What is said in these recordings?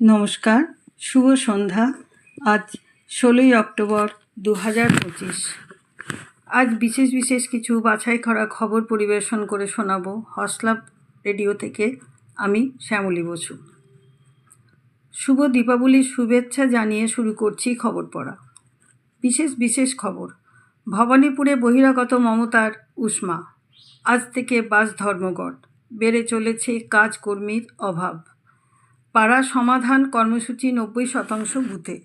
নমস্কার, শুভ সন্ধ্যা। আজ ষোলোই অক্টোবর দু হাজার পঁচিশ। আজ বিশেষ বিশেষ কিছু বাছাই করা খবর পরিবেশন করে শোনাবো হসলাপ রেডিও থেকে আমি শ্যামলী বসু। শুভ দীপাবলির শুভেচ্ছা জানিয়ে শুরু করছি খবর পড়া। বিশেষ বিশেষ খবর, ভবানীপুরে বহিরাগত মমতার উষ্মা। আজ থেকে বাস ধর্মঘট, বেড়ে চলেছে কাজকর্মীর অভাব। পাড়া সমাধান কর্মসূচি নব্বই শতাংশ বুথে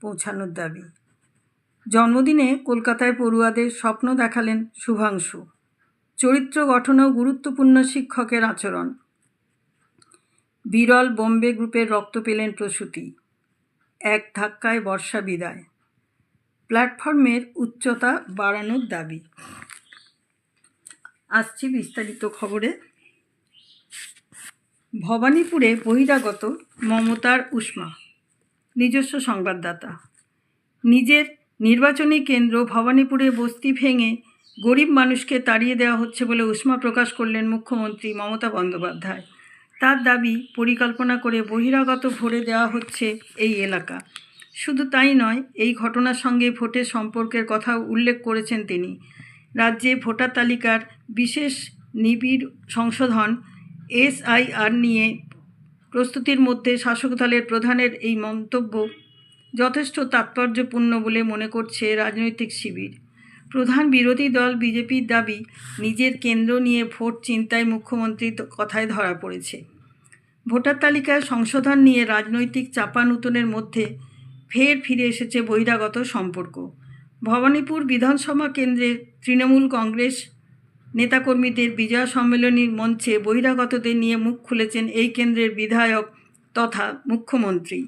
পৌঁছানোর দাবি। জন্মদিনে কলকাতায় পড়ুয়াদের স্বপ্ন দেখালেন শুভাংশু। চরিত্র গঠনেও গুরুত্বপূর্ণ শিক্ষকের আচরণ। বিরল বোম্বে গ্রুপের রক্ত পেলেন প্রসূতি। এক ধাক্কায় বর্ষা বিদায়। প্ল্যাটফর্মের উচ্চতা বাড়ানোর দাবি। আসছি বিস্তারিত খবরে। ভবানীপুরে বহিরাগত মমতার উষ্মা, নিজস্ব সংবাদদাতা। নিজের নির্বাচনী কেন্দ্র ভবানীপুরে বস্তি ভেঙে গরিব মানুষকে তাড়িয়ে দেওয়া হচ্ছে বলে উষ্মা প্রকাশ করলেন মুখ্যমন্ত্রী মমতা বন্দ্যোপাধ্যায়। তার দাবি, পরিকল্পনা করে বহিরাগত ভরে দেওয়া হচ্ছে এই এলাকা। শুধু তাই নয়, এই ঘটনার সঙ্গে ভোটের সম্পর্কের কথাও উল্লেখ করেছেন তিনি। রাজ্যে ভোটার তালিকার বিশেষ নিবিড় সংশোধন এসআইআর নিয়ে প্রস্তুতির মধ্যে শাসক দলের প্রধানের এই মন্তব্য যথেষ্ট তাৎপর্যপূর্ণ বলে মনে করছে রাজনৈতিক শিবির। প্রধান বিরোধী দল বিজেপির দাবি, নিজের কেন্দ্র নিয়ে ভোট চিন্তায় মুখ্যমন্ত্রীর কথায় ধরা পড়েছে। ভোটার তালিকায় সংশোধন নিয়ে রাজনৈতিক চাপানুতনের মধ্যে ফের ফিরে এসেছে বহিরাগত সম্পর্ক। ভবানীপুর বিধানসভা কেন্দ্রের তৃণমূল কংগ্রেস নেতাকর্মীদের বিজয় সম্মেলনীর মঞ্চে বহিরাগতদের নিয়ে মুখ খুলেছেন এই কেন্দ্রের বিধায়ক তথা মুখ্যমন্ত্রী।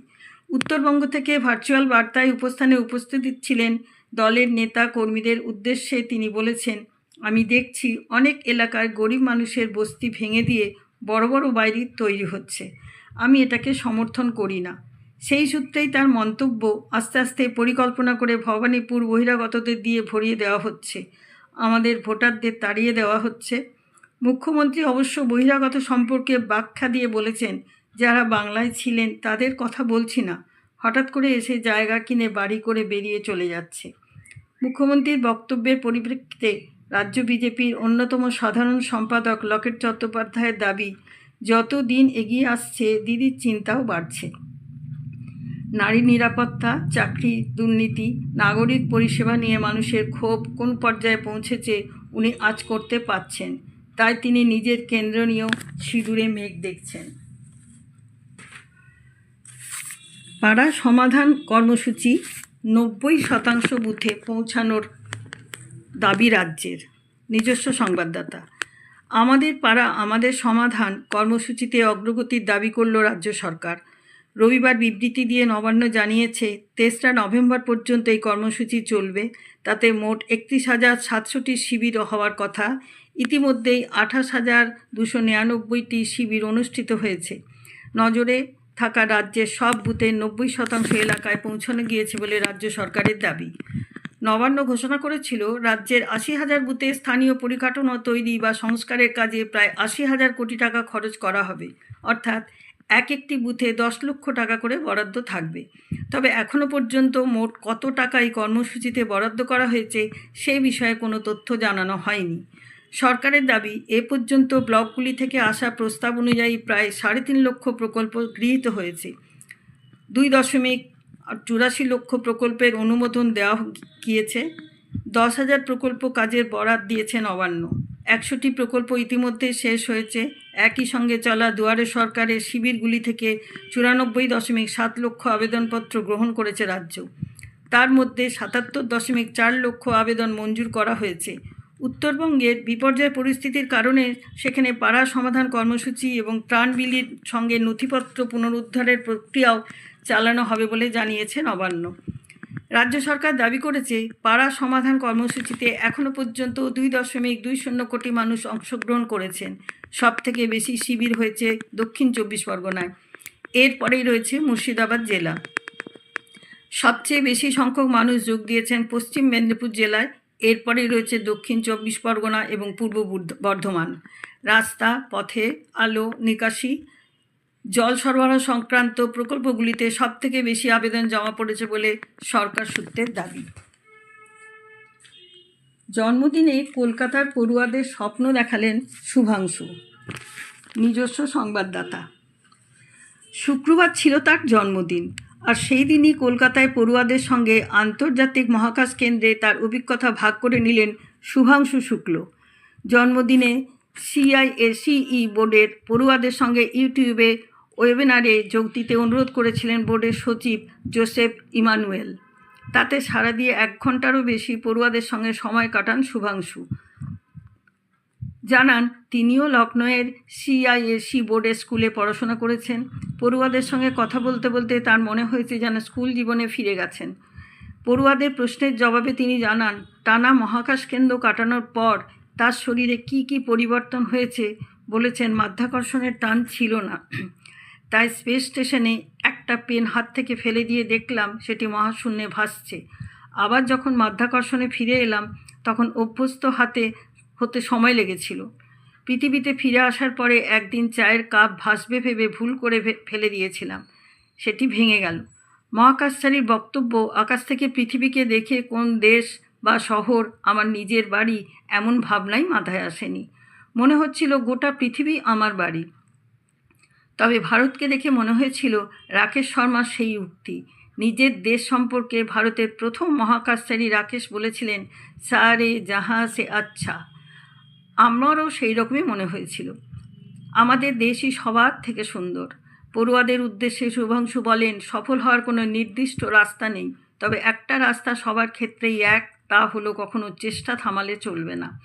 উত্তরবঙ্গ থেকে ভার্চুয়াল বার্তায় উপস্থানে উপস্থিত ছিলেন দলের নেতা কর্মীদের উদ্দেশ্যে তিনি বলেছেন, আমি দেখছি অনেক এলাকায় গরিব মানুষের বস্তি ভেঙে দিয়ে বড় বড় বাড়ি তৈরি হচ্ছে। আমি এটাকে সমর্থন করি না। সেই সূত্রেই তার মন্তব্য আস্তে আস্তে পরিকল্পনা করে ভবানীপুর বহিরাগতদের দিয়ে ভরিয়ে দেওয়া হচ্ছে। আমাদের ভোটারদের তাড়িয়ে দেওয়া হচ্ছে। মুখ্যমন্ত্রী অবশ্য বহিরাগত সম্পর্কে ব্যাখ্যা দিয়ে বলেছেন, যারা বাংলায় ছিলেন তাদের কথা বলছি না। হঠাৎ করে এসে জায়গা কিনে বাড়ি করে বেরিয়ে চলে যাচ্ছে। মুখ্যমন্ত্রীর বক্তব্যের পরিপ্রেক্ষিতে রাজ্য বিজেপির অন্যতম সাধারণ সম্পাদক লকেট চট্টোপাধ্যায়ের দাবি যত দিন এগিয়ে আসছে, দিদির চিন্তাও বাড়ছে। নারী নিরাপত্তা, চাকরি, দুর্নীতি, নাগরিক পরিষেবা নিয়ে মানুষের ক্ষোভ কোন পর্যায়ে পৌঁছেছে উনি আজ করতে পারছেন। তাই তিনি নিজের কেন্দ্র নিয়েও সিঁদুরে মেঘ দেখছেন। পাড়া সমাধান কর্মসূচি নব্বই শতাংশ বুথে পৌঁছানোর দাবি রাজ্যের নিজস্ব সংবাদদাতা। আমাদের পাড়া আমাদের সমাধান কর্মসূচিতে অগ্রগতির দাবি করল রাজ্য সরকার। রবিবার বিবৃতি দিয়ে নবান্ন জানিয়েছে, তেসরা নভেম্বর পর্যন্ত এই কর্মসূচি চলবে। তাতে মোট একত্রিশ হাজার সাতশোটি শিবির হওয়ার কথা। ইতিমধ্যেই আঠাশ হাজার দুশো নিরানব্বইটি শিবির অনুষ্ঠিত হয়েছে। নজরে থাকা রাজ্যের সব বুথের নব্বই শতাংশ এলাকায় পৌঁছানো গিয়েছে বলে রাজ্য সরকারের দাবি। নবান্ন ঘোষণা করেছিল, রাজ্যের আশি হাজার বুথে স্থানীয় পরিকাঠামো তৈরি বা সংস্কারের কাজে প্রায় আশি হাজার কোটি টাকা খরচ করা হবে। অর্থাৎ এক একটি বুথে দশ লক্ষ টাকা করে বরাদ্দ থাকবে। তবে এখনও পর্যন্ত মোট কত টাকা এই কর্মসূচিতে বরাদ্দ করা হয়েছে সেই বিষয়ে কোনো তথ্য জানানো হয়নি। সরকারের দাবি, এ পর্যন্ত ব্লকগুলি থেকে আসা প্রস্তাব অনুযায়ী প্রায় সাড়ে তিন লক্ষ প্রকল্প গৃহীত হয়েছে। দুই দশমিক চুরাশি লক্ষ প্রকল্পের অনুমোদন দেওয়া গিয়েছে। দশ হাজার প্রকল্প কাজের বরাদ দিয়েছে নবান্ন একশোটি প্রকল্প ইতিমধ্যে শেষ হয়েছে। একই সঙ্গে চলা দুয়ারে সরকারের শিবিরগুলি থেকে চুরানব্বই দশমিক সাত লক্ষ আবেদনপত্র গ্রহণ করেছে রাজ্য। তার মধ্যে সাতাত্তর দশমিক চার লক্ষ আবেদন মঞ্জুর করা হয়েছে। উত্তরবঙ্গের বিপর্যয় পরিস্থিতির কারণে সেখানে পাড়া সমাধান কর্মসূচি এবং ত্রাণ বিলির সঙ্গে নথিপত্র পুনরুদ্ধারের প্রক্রিয়াও চালানো হবে বলে জানিয়েছে নবান্ন। রাজ্য সরকার দাবি করেছে, পাড়া সমাধান কর্মসূচিতে এখনও পর্যন্ত দুই দশমিক দুই শূন্য কোটি মানুষ অংশগ্রহণ করেছেন। সব থেকে বেশি শিবির হয়েছে দক্ষিণ চব্বিশ পরগনায়। এরপরেই রয়েছে মুর্শিদাবাদ জেলা। সবচেয়ে বেশি সংখ্যক মানুষ যোগ দিয়েছেন পশ্চিম মেদিনীপুর জেলায়। এরপরেই রয়েছে দক্ষিণ চব্বিশ পরগনা এবং পূর্ব বর্ধমান। রাস্তা, পথে, আলো, নিকাশি জল সরবরাহ সংক্রান্ত প্রকল্পগুলিতে সবথেকে বেশি আবেদন জমা পড়েছে বলে সরকার সূত্রের দাবি। জন্মদিনে কলকাতার পড়ুয়াদের স্বপ্ন দেখালেন শুভাংশু, নিজস্ব সংবাদদাতা। শুক্রবার ছিল তার জন্মদিন আর সেই দিনই কলকাতায় পড়ুয়াদের সঙ্গে আন্তর্জাতিক মহাকাশ কেন্দ্রে তার অভিজ্ঞতা ভাগ করে নিলেন শুভাংশু শুক্ল। জন্মদিনে সিআইএসিই বোর্ডের পড়ুয়াদের সঙ্গে ইউটিউবে ওয়েবিনারে যোগ দিতে অনুরোধ করেছিলেন বোর্ডের সচিব জোসেফ ইমানুয়েল। তাতে সাড়া দিয়ে এক ঘন্টারও বেশি পড়ুয়াদের সঙ্গে সময় কাটান শুভাংশু। জানান, তিনিও লখনৌয়ের সিআইএসি বোর্ডের স্কুলে পড়াশোনা করেছেন। পড়ুয়াদের সঙ্গে কথা বলতে বলতে তার মনে হয়েছে যেন স্কুল জীবনে ফিরে গেছেন। পড়ুয়াদের প্রশ্নের জবাবে তিনি জানান, টানা মহাকাশ কেন্দ্র কাটানোর পর তার শরীরে কি কি পরিবর্তন হয়েছে বলেছেন মাধ্যাকর্ষণের টান ছিল না। তাই স্পেস স্টেশনে একটা পেন হাত থেকে ফেলে দিয়ে দেখলাম সেটি মহাশূন্যে ভাসছে। আবার যখন মাধ্যাকর্ষণে ফিরে এলাম, তখন অভ্যস্ত হাতে হতে সময় লেগেছিল। পৃথিবীতে ফিরে আসার পরে একদিন চায়ের কাপ ভাসবে ভেবে ভুল করে ফেলে দিয়েছিলাম। সেটি ভেঙে গেল। মহাকাশচারীর বক্তব্য, আকাশ থেকে পৃথিবীকে দেখে কোন দেশ বা শহর আমার নিজের বাড়ি এমন ভাবনাই মাথায় আসেনি। মনে হচ্ছিল গোটা পৃথিবী আমার বাড়ি। তবে ভারতকে দেখে মনে হয়েছিল রাকেশ শর্মার সেই উক্তি। নিজের দেশ সম্পর্কে ভারতের প্রথম মহাকাশচারী রাকেশ বলেছিলেন, সারে জাহা সে আচ্ছা। আমারও সেই রকমই মনে হয়েছিল। আমাদের দেশই সবার থেকে সুন্দর। পড়ুয়াদের উদ্দেশ্যে শুভাংশু বলেন, সফল হওয়ার কোনো নির্দিষ্ট রাস্তা নেই। তবে একটা রাস্তা সবার ক্ষেত্রেই এক, তা হলো কখনো চেষ্টা থামালে চলবে না।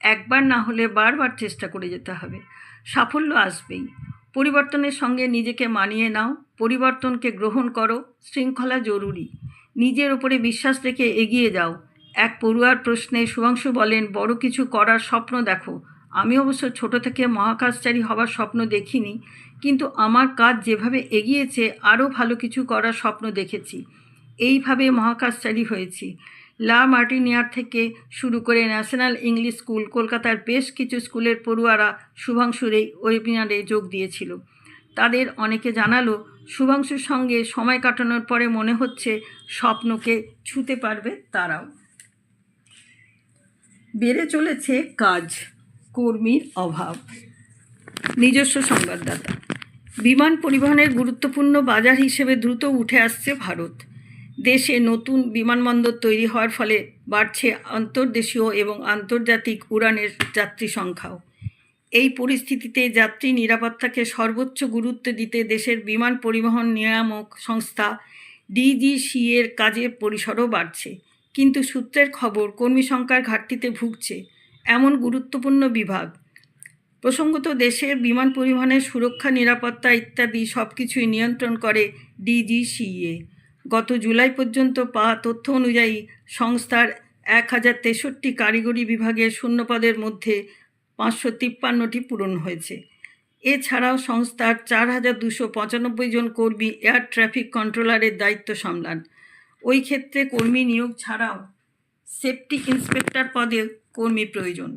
একবার না হলে বারবার চেষ্টা করে যেতে হবে। সাফল্য আসবেই। পরিবর্তনের সঙ্গে নিজেকে মানিয়ে নাও, পরিবর্তনকে গ্রহণ করো, শৃঙ্খলা জরুরি। নিজের ওপরে বিশ্বাস রেখে এগিয়ে যাও। এক পড়ুয়ার প্রশ্নে শুভাংশু বলেন, বড় কিছু করার স্বপ্ন দেখো। আমি অবশ্য ছোট থেকে মহাকাশচারী হবার স্বপ্ন দেখিনি, কিন্তু আমার কাজ যেভাবে এগিয়েছে, আরও ভালো কিছু করার স্বপ্ন দেখেছি। এইভাবে মহাকাশচারী হয়েছি। লা মার্টিনিয়ার থেকে শুরু করে ন্যাশনাল ইংলিশ স্কুল, কলকাতার বেশ কিছু স্কুলের পড়ুয়ারা শুভাংশুর এই ওয়েবিনারে যোগ দিয়েছিল। তাদের অনেকে জানালো, শুভাংশুর সঙ্গে সময় কাটানোর পরে মনে হচ্ছে স্বপ্নকে ছুতে পারবে তারাও। বেড়ে চলেছে কাজ, কর্মীর অভাব। নিজস্ব সংবাদদাতা। বিমান পরিবহনের গুরুত্বপূর্ণ বাজার হিসেবে দ্রুত উঠে আসছে ভারত। দেশে নতুন বিমানবন্দর তৈরি হওয়ার ফলে বাড়ছে আন্তর্দেশীয় এবং আন্তর্জাতিক উড়ানের যাত্রী সংখ্যাও। এই পরিস্থিতিতে যাত্রী নিরাপত্তাকে সর্বোচ্চ গুরুত্ব দিতে দেশের বিমান পরিবহন নিয়ামক সংস্থা ডিজিসি এর কাজের পরিসরও বাড়ছে। কিন্তু সূত্রের খবর, কর্মী সংখ্যার ঘাটতিতে ভুগছে এমন গুরুত্বপূর্ণ বিভাগ। প্রসঙ্গত, দেশের বিমান পরিবহনের সুরক্ষা, নিরাপত্তা ইত্যাদি সব কিছুই নিয়ন্ত্রণ করে ডিজিসিএ গত জুলাই পর্যন্ত পাওয়া তথ্য অনুযায়ী সংস্থার এক হাজার তেষট্টি কারিগরি বিভাগের শূন্যপদের মধ্যে পাঁচশো তিপ্পান্নটি পূরণ হয়েছে। এছাড়াও সংস্থার চার হাজার দুশো পঁচানব্বই জন কর্মী এয়ার ট্রাফিক কন্ট্রোলারের দায়িত্ব সামলান। ওই ক্ষেত্রে কর্মী নিয়োগ ছাড়াও সেফটি ইন্সপেক্টর পদে কর্মী প্রয়োজন।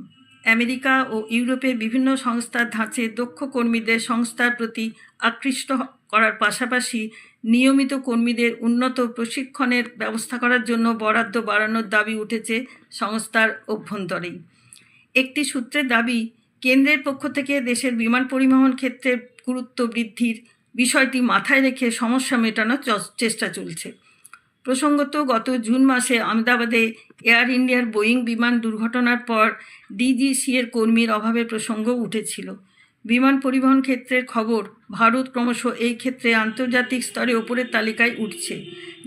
আমেরিকা ও ইউরোপের বিভিন্ন সংস্থার ধাঁচে দক্ষ কর্মীদের সংস্থার প্রতি আকৃষ্ট করার পাশাপাশি নিয়মিত কর্মীদের উন্নত প্রশিক্ষণের ব্যবস্থা করার জন্য বরাদ্দ বাড়ানোর দাবি উঠেছে সংস্থার অভ্যন্তরেই একটি সূত্রের দাবি, কেন্দ্রের পক্ষ থেকে দেশের বিমান পরিবহন ক্ষেত্রের গুরুত্ব বৃদ্ধির বিষয়টি মাথায় রেখে সমস্যা মেটানোর চেষ্টা চলছে। প্রসঙ্গত, গত জুন মাসে আহমেদাবাদে এয়ার ইন্ডিয়ার বোয়িং বিমান দুর্ঘটনার পর ডিজিসি এর কর্মীর অভাবের প্রসঙ্গ উঠেছিল। বিমান পরিবহন ক্ষেত্রের খবর, ভারত ক্রমশ এই ক্ষেত্রে আন্তর্জাতিক স্তরে ওপরের তালিকায় উঠছে।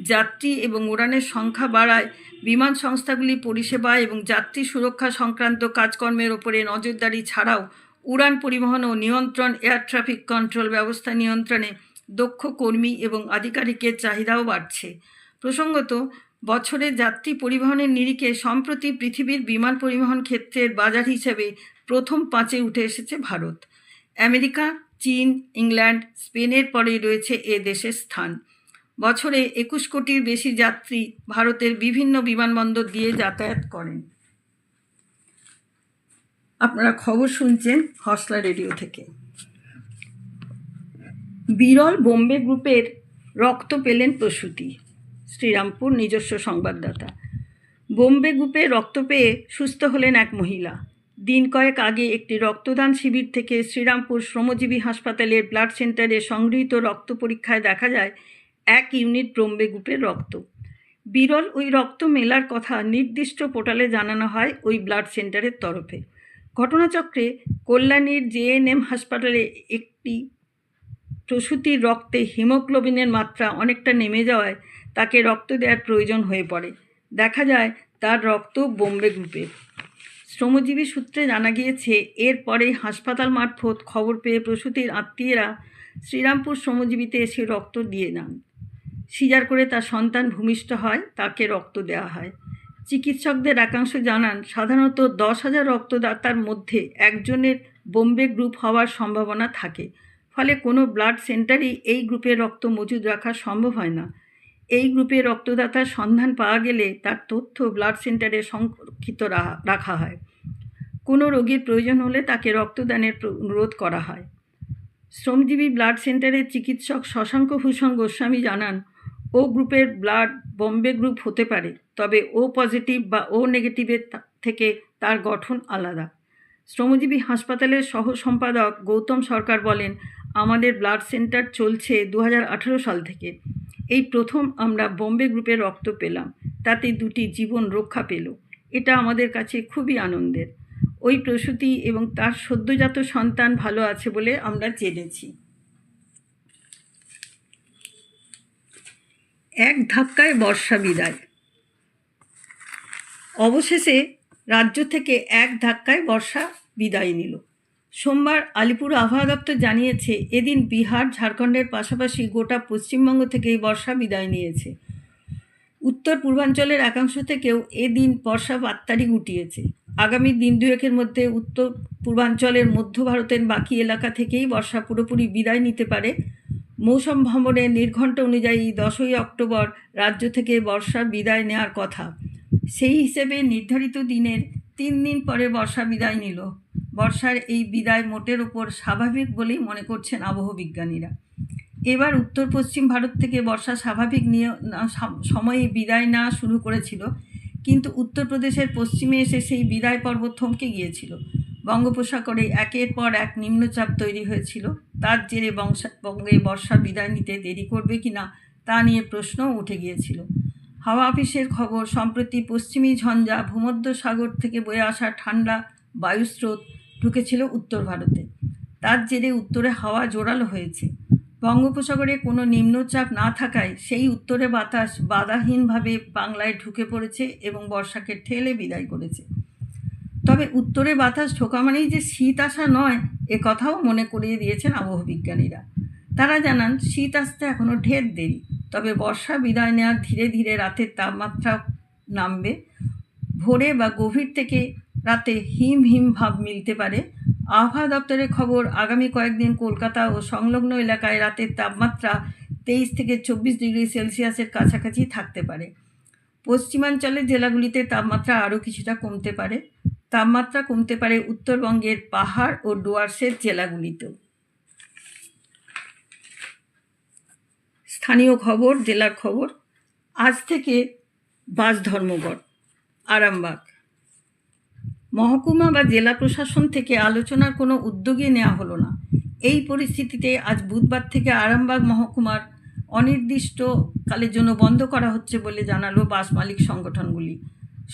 যাত্রী এবং উড়ানের সংখ্যা বাড়ায়, বিমান সংস্থাগুলি পরিষেবা এবং যাত্রী সুরক্ষা সংক্রান্ত কাজকর্মের ওপরে নজরদারি ছাড়াও উড়ান পরিবহন ও নিয়ন্ত্রণ, এয়ার ট্রাফিক কন্ট্রোল ব্যবস্থা নিয়ন্ত্রণে দক্ষ কর্মী এবং আধিকারিকের চাহিদাও বাড়ছে। প্রসঙ্গত, বছরে যাত্রী পরিবহনের নিরিখে সম্প্রতি পৃথিবীর বিমান পরিবহন ক্ষেত্রের বাজার হিসেবে প্রথম পাঁচে উঠে এসেছে ভারত। আমেরিকা, চীন, ইংল্যান্ড, স্পেনের পরেই রয়েছে এ দেশের স্থান। বছরে একুশ কোটির বেশি যাত্রী ভারতের বিভিন্ন বিমানবন্দর দিয়ে যাতায়াত করেন। আপনারা খবর শুনছেন হসলা রেডিও থেকে। বিরল বোম্বে গ্রুপের রক্ত পেলেন প্রসূতি, শ্রীরামপুর নিজস্ব সংবাদদাতা। বোম্বে গ্রুপে রক্ত পেয়ে সুস্থ হলেন এক মহিলা। দিন কয়েক আগে একটি রক্তদান শিবির থেকে শ্রীরামপুর শ্রমজীবী হাসপাতালের ব্লাড সেন্টারে সংগৃহীত রক্ত পরীক্ষায় দেখা যায়, এক ইউনিট ব্রম্বে গ্রুপের রক্ত। বিরল ওই রক্ত মেলার কথা নির্দিষ্ট পোর্টালে জানানো হয় ওই ব্লাড সেন্টারের তরফে। ঘটনাচক্রে কল্যাণীর জেএনএম হাসপাতালে একটি প্রসূতির রক্তে হিমোগ্লোবিনের মাত্রা অনেকটা নেমে যাওয়ায় তাকে রক্ত দেওয়ার প্রয়োজন হয়ে পড়ে। দেখা যায়, তার রক্ত বোম্বে গ্রুপের। শ্রমজীবী সূত্রে জানা গিয়েছে এরপরে হাসপাতাল মারফত খবর পেয়ে প্রসূতির আত্মীয়রা শ্রীরামপুর শ্রমজীবীতে এসে রক্ত দিয়ে যান। সিজার করে তার সন্তান ভূমিষ্ঠ হয়, তাকে রক্ত দেওয়া হয়। চিকিৎসকদের একাংশ জানান, সাধারণত দশ হাজার রক্তদাতার মধ্যে একজনের বোম্বে গ্রুপ হওয়ার সম্ভাবনা থাকে। ফলে কোনো ব্লাড সেন্টারই এই গ্রুপের রক্ত মজুদ রাখা সম্ভব হয় না। এই গ্রুপে রক্তদাতার সন্ধান পাওয়া গেলে তার তথ্য ব্লাড সেন্টারে সংরক্ষিত রাখা হয়। কোনো রোগীর প্রয়োজন হলে তাকে রক্তদানের অনুরোধ করা হয়। শ্রমজীবী ব্লাড সেন্টারের চিকিৎসক শশাঙ্ক ভূষণ গোস্বামী জানান, ও গ্রুপের ব্লাড বম্বে গ্রুপ হতে পারে, তবে ও পজিটিভ বা ও নেগেটিভের থেকে তার গঠন আলাদা। শ্রমজীবী হাসপাতালের সহ সম্পাদক গৌতম সরকার বলেন, আমাদের ব্লাড সেন্টার চলছে দু হাজার আঠেরো সাল থেকে। এই প্রথম আমরা বোম্বে গ্রুপের রক্ত পেলাম। তাতে দুটি জীবন রক্ষা পেল। এটা আমাদের কাছে খুবই আনন্দের। ওই প্রসূতি এবং তার সদ্যজাত সন্তান ভালো আছে বলে আমরা জেনেছি। এক ধাক্কায় বর্ষা বিদায়। অবশেষে রাজ্য থেকে এক ধাক্কায় বর্ষা বিদায় নিল। সোমবার আলিপুর আবহাওয়া দপ্তর জানিয়েছে, এদিন বিহার, ঝাড়খণ্ডের পাশাপাশি গোটা পশ্চিমবঙ্গ থেকেই বর্ষা বিদায় নিয়েছে। উত্তর পূর্বাঞ্চলের একাংশ থেকেও এদিন বর্ষা বার্তারি গুটিয়েছে। আগামী দিন দুয়েকের মধ্যে উত্তর পূর্বাঞ্চলের মধ্য ভারতের বাকি এলাকা থেকেই বর্ষা পুরোপুরি বিদায় নিতে পারে। মৌসুম ভ্রমণের নির্ঘণ্ট অনুযায়ী দশই অক্টোবর রাজ্য থেকে বর্ষা বিদায় নেওয়ার কথা। সেই হিসেবে নির্ধারিত দিনের তিন দিন পরে বর্ষা বিদায় নিল। বর্ষার এই বিদায় মোটের ওপর স্বাভাবিক বলেই মনে করছেন আবহবিজ্ঞানীরা এবার উত্তর পশ্চিম ভারত থেকে বর্ষা স্বাভাবিক নিয়ে সময়ে বিদায় না শুরু করেছিল, কিন্তু উত্তরপ্রদেশের পশ্চিমে এসে সেই বিদায় পর্ব থমকে গিয়েছিল। বঙ্গোপসাগরে একের পর এক নিম্নচাপ তৈরি হয়েছিল। তার জেরে বঙ্গে বর্ষা বিদায় নিতে দেরি করবে কি না তা নিয়ে প্রশ্নও উঠে গিয়েছিল। হাওয়া অফিসের খবর, সম্প্রতি পশ্চিমী ঝঞ্ঝা ভূমধ্য সাগর থেকে বয়ে আসা ঠান্ডা বায়ুস্রোত ঢুকেছিল উত্তর ভারতে। তার জেরে উত্তরে হাওয়া জোরালো হয়েছে। বঙ্গোপসাগরে কোনো নিম্নচাপ না থাকায় সেই উত্তরে বাতাস বাধাহীনভাবে বাংলায় ঢুকে পড়েছে এবং বর্ষাকে ঠেলে বিদায় করেছে। তবে উত্তরে বাতাস ঢোকা মানেই যে শীত আসা নয় এ কথাও মনে করিয়ে দিয়েছেন আবহবিজ্ঞানীরা তারা জানান শীত আসতে এখনও ঢের দেরি তবে বর্ষা বিদায় নেওয়ার ধীরে ধীরে রাতের তাপমাত্রা নামবে। ভোরে বা গভীর থেকে রাতে হিম হিম ভাব মিলতে পারে। আবহাওয়া দপ্তরের খবর, আগামী কয়েকদিন কলকাতা ও সংলগ্ন এলাকায় রাতের তাপমাত্রা তেইশ থেকে চব্বিশ ডিগ্রি সেলসিয়াসের কাছাকাছি থাকতে পারে। পশ্চিমাঞ্চলের জেলাগুলিতে তাপমাত্রা আরও কিছুটা কমতে পারে। তাপমাত্রা কমতে পারে উত্তরবঙ্গের পাহাড় ও ডুয়ার্সের জেলাগুলিতেও। স্থানীয় খবর, জেলার খবর। আজ থেকে বাস ধর্মঘট আরামবাগ। মহকুমা বা জেলা প্রশাসন থেকে আলোচনার কোনো উদ্যোগই নেওয়া হলো না। এই পরিস্থিতিতে আজ বুধবার থেকে আরামবাগ মহকুমার অনির্দিষ্টকালের জন্য বন্ধ করা হচ্ছে বলে জানালো বাস মালিক সংগঠনগুলি।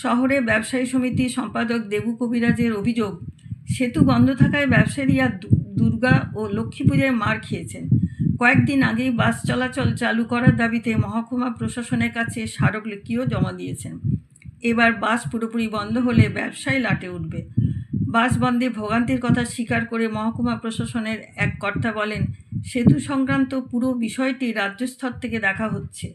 শহরে ব্যবসায়ী সমিতি সম্পাদক দেবু কবিরাজের অভিযোগ, সেতু বন্ধ থাকায় ব্যবসায়ীরা দুর্গা ও লক্ষ্মী পূজায় মার খেয়েছেন। কয়েকদিন আগেই বাস চলাচল চালু করার দাবিতে মহকুমা প্রশাসনের কাছে স্মারকলিপিও জমা দিয়েছেন। এবার বাস পুরোপুরি বন্ধ হলে ব্যবসায় লাটে উঠবে। বাস বন্ধে ভোগান্তির কথা স্বীকার করে মহকুমা প্রশাসনের এক কর্তা বলেন, সেতু সংক্রান্ত পুরো বিষয়টি রাজ্য স্তর থেকে দেখা হচ্ছে।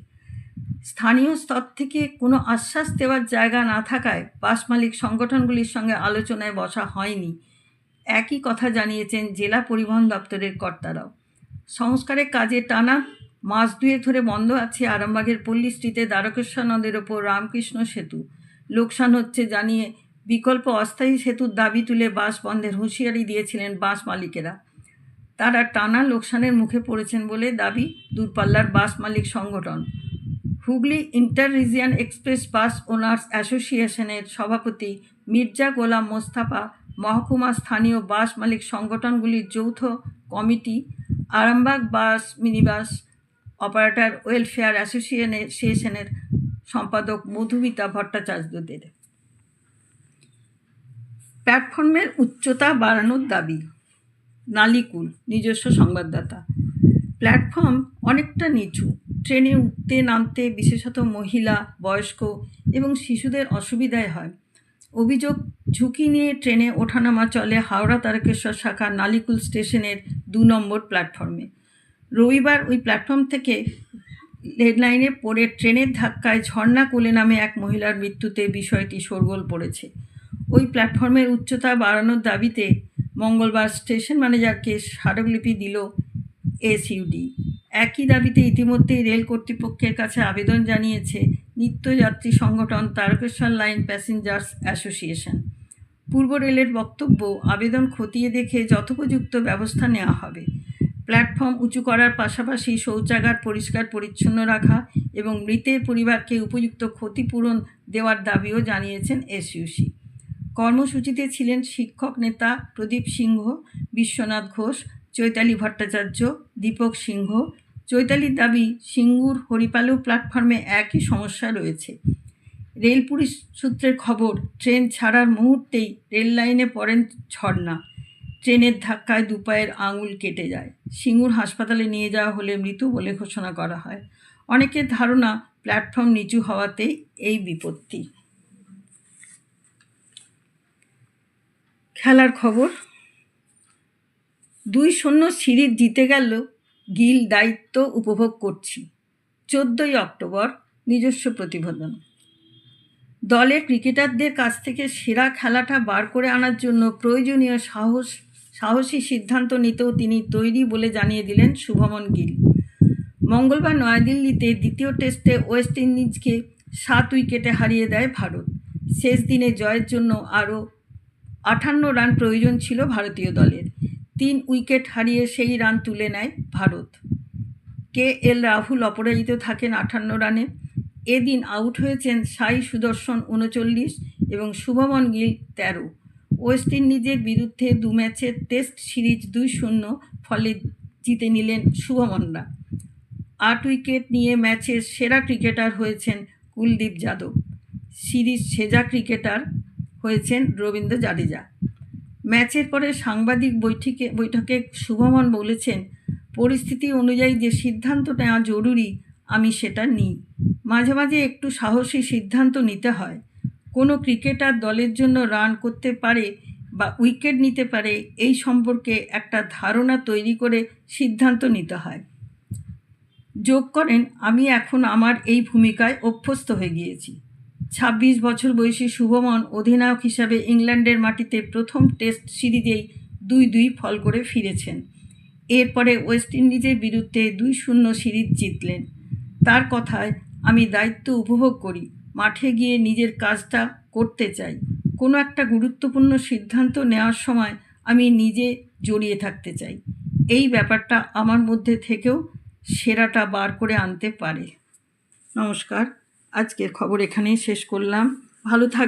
স্থানীয় স্তর থেকে কোনো আশ্বাস দেওয়ার জায়গা না থাকায় বাস মালিক সংগঠনগুলির সঙ্গে আলোচনায় বসা হয়নি। একই কথা জানিয়েছেন জেলা পরিবহন দপ্তরের কর্তারাও। সংস্কারের কাজে টানা মাস দুয়েক ধরে বন্ধ আছে আরামবাগের পল্লী স্ট্রিটে দ্বারকেশ্বর নদের ওপর রামকৃষ্ণ সেতু। লোকসান হচ্ছে জানিয়ে বিকল্প অস্থায়ী সেতুর দাবি তুলে বাস বন্ধের হুঁশিয়ারি দিয়েছিলেন বাস মালিকেরা। তারা টানা লোকসানের মুখে পড়েছেন বলে দাবি দূরপাল্লার বাস মালিক সংগঠন। Hooghly inter region express bus owners অ্যাসোসিয়েশনের সভাপতি মির্জা গোলাম মোস্তাফা, মহকুমা স্থানীয় বাস মালিক সংগঠনগুলির যৌথ committee, Arambagh bus minibus operator welfare অ্যাসোসিয়েশনের সম্পাদক মধুমিতা ভট্টাচার্যদের। প্ল্যাটফর্মের উচ্চতা বাড়ানোর দাবি নালিকুল, নিজস্ব সংবাদদাতা। প্ল্যাটফর্ম অনেকটা নিচু। ট্রেনে উঠতে নামতে বিশেষত মহিলা, বয়স্ক এবং শিশুদের অসুবিধায় হয়। অভিযোগ, ঝুঁকি নিয়ে ট্রেনে ওঠানামা চলে হাওড়া তারকেশ্বর শাখা নালিকুল স্টেশনের দু নম্বর প্ল্যাটফর্মে। রবিবার ওই প্ল্যাটফর্ম থেকে রেললাইনে পড়ে ট্রেনের ধাক্কায় ঝর্ণা কোলে নামে এক মহিলার মৃত্যুতে বিষয়টি শোরগোল পড়েছে। ওই প্ল্যাটফর্মের উচ্চতা বাড়ানোর দাবিতে মঙ্গলবার স্টেশন ম্যানেজারকে স্মারকলিপি দিল এসইউডি একই দাবিতে ইতিমধ্যেই রেল কর্তৃপক্ষের কাছে আবেদন জানিয়েছে নিত্যযাত্রী সংগঠন তারকেশ্বর লাইন প্যাসেঞ্জার্স অ্যাসোসিয়েশন। পূর্ব রেলের বক্তব্য, আবেদন খতিয়ে দেখে যথোপযুক্ত ব্যবস্থা নেওয়া হবে। প্ল্যাটফর্ম উঁচু করার পাশাপাশি শৌচাগার পরিষ্কার পরিচ্ছন্ন রাখা এবং মৃতের পরিবারকে উপযুক্ত ক্ষতিপূরণ দেওয়ার দাবিও জানিয়েছেন এসইউসি। কর্মসূচিতে ছিলেন শিক্ষক নেতা প্রদীপ সিংহ, বিশ্বনাথ ঘোষ, চৈতালি ভট্টাচার্য, দীপক সিংহ। চৈতালির দাবি, সিঙ্গুর হরিপালু প্ল্যাটফর্মে একই সমস্যা রয়েছে। রেল পুলিশ সূত্রের খবর, ট্রেন ছাড়ার মুহূর্তেই রেল লাইনে পড়েন ঝর্ণা। ট্রেনের ধাক্কায় দুপায়ের আঙুল কেটে যায়। সিঙ্গুর হাসপাতালে নিয়ে যাওয়া হলে মৃত বলে ঘোষণা করা হয়। অনেকের ধারণা, প্ল্যাটফর্ম নিচু হওয়াতেই এই বিপত্তি। খেলার খবর, দুই শূন্য সিরিজ জিতে গেল গিল দায়িত্ব উপভোগ করছি। চোদ্দই অক্টোবর নিজস্ব প্রতিবেদন। দলের ক্রিকেটারদের কাছ থেকে সেরা খেলাটা বার করে আনার জন্য প্রয়োজনীয় সাহস সাহসী সিদ্ধান্ত নিতেও তিনি তৈরি বলে জানিয়ে দিলেন শুভমন গিল। মঙ্গলবার নয়াদিল্লিতে দ্বিতীয় টেস্টে ওয়েস্ট ইন্ডিজকে সাত উইকেটে হারিয়ে দেয় ভারত। শেষ দিনে জয়ের জন্য আরও আটান্ন রান প্রয়োজন ছিল ভারতীয় দলের। তিন উইকেট হারিয়ে সেই রান তুলে নেয় ভারত। কে এল রাহুল অপরাজিত থাকেন আটান্ন রানে। এদিন আউট হয়েছেন সাই সুদর্শন উনচল্লিশ এবং শুভমন গিল তেরো। ওয়েস্ট ইন্ডিজের বিরুদ্ধে দু ম্যাচের টেস্ট সিরিজ দুই শূন্য ফলে জিতে নিলেন শুভমনরা। আট উইকেট নিয়ে ম্যাচের সেরা ক্রিকেটার হয়েছেন কুলদীপ যাদব। সিরিজ সেজা ক্রিকেটার হয়েছেন রবীন্দ্র জাডেজা ম্যাচের পরে সাংবাদিক বৈঠকে বৈঠকে শুভমন বলেছেন, পরিস্থিতি অনুযায়ী যে সিদ্ধান্ত নেওয়া জরুরি, আমি সেটা নিই। মাঝে মাঝে একটু সাহসী সিদ্ধান্ত নিতে হয়। কোনো ক্রিকেটার দলের জন্য রান করতে পারে বা উইকেট নিতে পারে, এই সম্পর্কে একটা ধারণা তৈরি করে সিদ্ধান্ত নিতে হয়। যোগ করেন, আমি এখন আমার এই ভূমিকায় অভ্যস্ত হয়ে গিয়েছি। ছাব্বিশ বছর বয়সী শুভমন অধিনায়ক হিসাবে ইংল্যান্ডের মাটিতে প্রথম টেস্ট সিরিজেই দুই দুই ফল করে ফিরেছেন। এরপরে ওয়েস্ট ইন্ডিজের বিরুদ্ধে দুই শূন্য সিরিজ জিতলেন। তার কথায় আমি দায়িত্ব উপভোগ করি। মাঠে গিয়ে নিজের কাজটা করতে চাই। কোনো একটা গুরুত্বপূর্ণ সিদ্ধান্ত নেওয়ার সময় আমি নিজে জড়িয়ে থাকতে চাই। এই ব্যাপারটা আমার মধ্যে থেকেও সেরাটা বার করে আনতে পারে। নমস্কার, আজকের খবর এখানেই শেষ করলাম। ভালো থাকবে